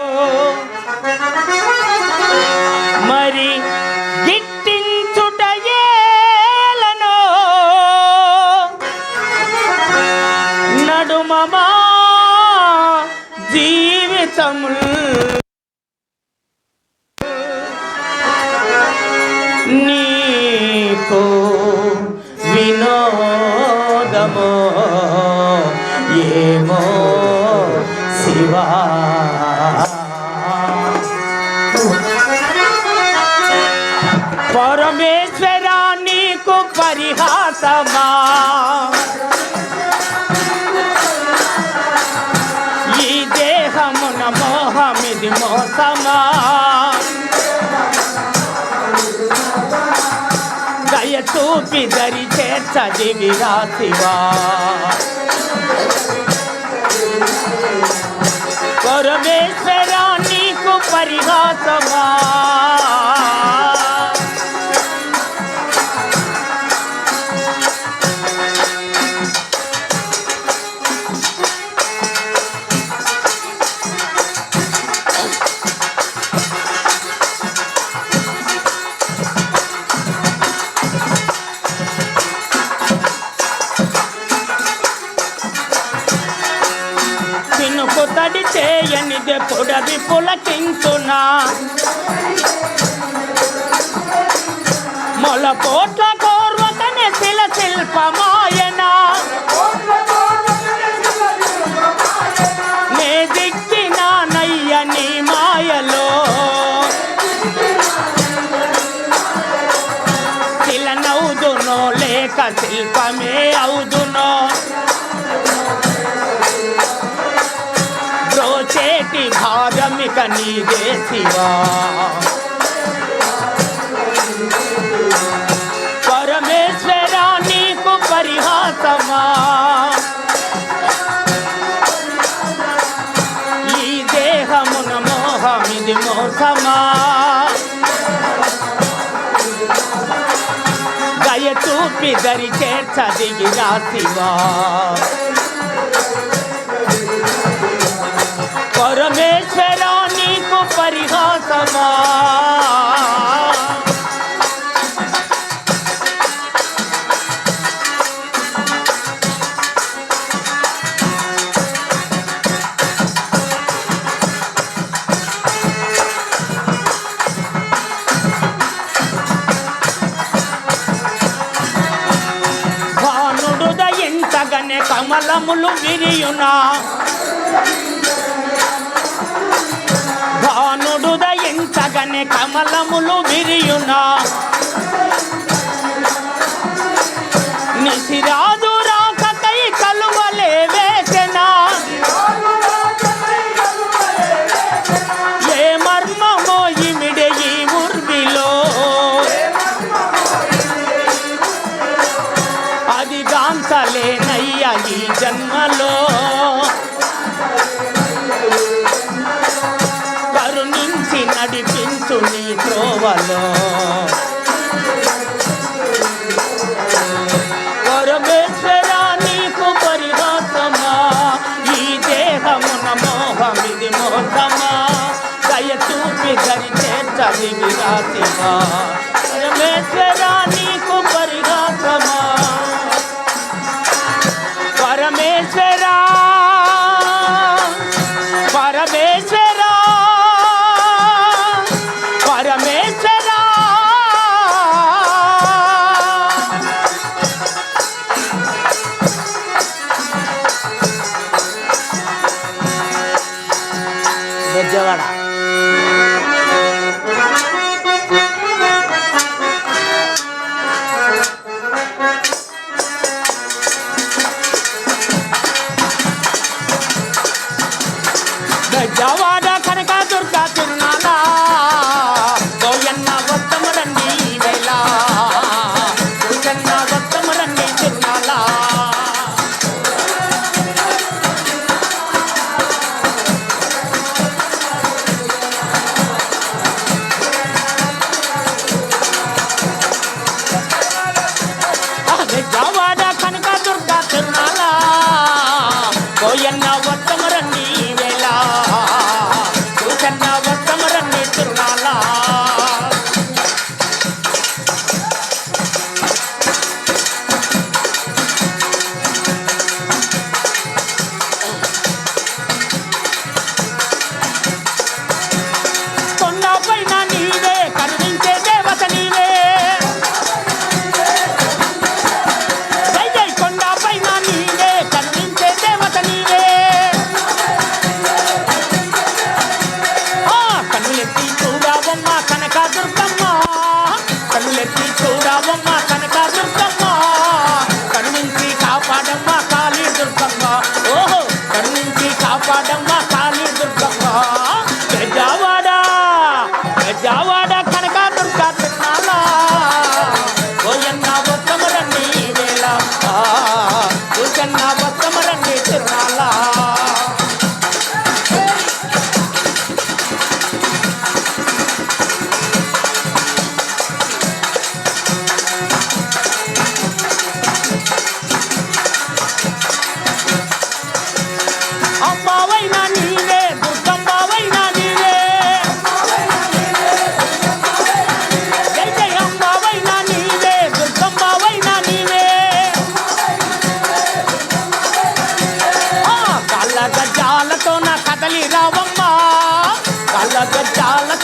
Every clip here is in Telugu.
Oh. పరమేశ్వర నీకు పరిహాసమా? ఈ దేహమున మోహమిది మోసమా? దయ చూపి దరి చేర్చది విరాశివా పరమేశ్వర నీకు పరిహాసమా? చేయనిదే పొడవి పులకించునా? మొల పోట్ల కోర్వకనే శిల శిల్పమాయన? నే దిక్కిన నయ్య నీ మాయలో. శిల నవ్వుదునో లేక శిల్పమే అవుదునో. భాగమిక నీదే శివా. పరమేశ్వర నీకు పరిహాసమా. ఈ దేహమున మోహమిది మోసమా. దయ చూపి దరి చేర్చదిగిరా శివా. పరిహాసమా కమలములు విరియునా భానుడు దయించగనే కమలములు విరియునా. నిశిరాజు రాకై కలువలే వేసెనా ఏ మర్మమో ఇమిడే ఈ ఉర్విలో అది గాంచలేనయ్య ఈ జన్మలో. నడిపించు నీ త్రోవలో. పరమేశ్వర నీకు పరిహాసమా? ఈ విరాసిమా పరమేశ్వర నీకు పరిహాసమా? పరమేశ్వర llegará.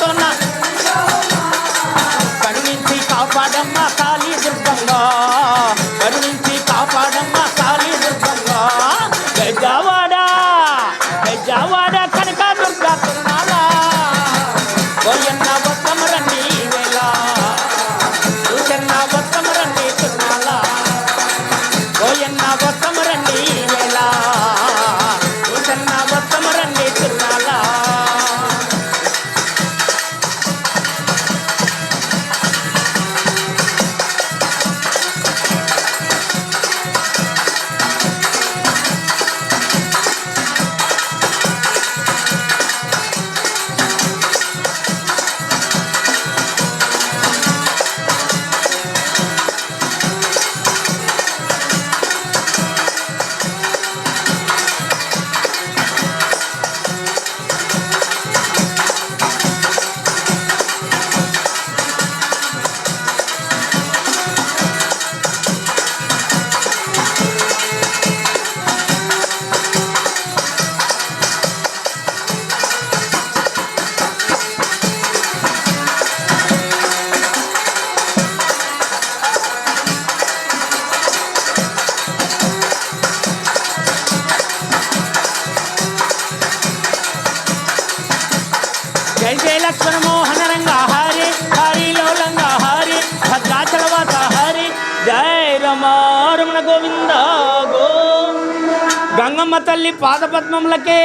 కడుతున్నా కరుణించి కాపాడమ్మ కాళీ దుర్గంగా. కరుణించి కాపాడమ్మ కాళీ దుర్గంగా. గజవాడ గజవాడ కనక దుర్గా తిన్నాలా పోయన్న బొత్తమర తర్వాత హరి జై రమారమణ గోవింద గో గంగమ్మ తల్లి పాదపద్మములకే.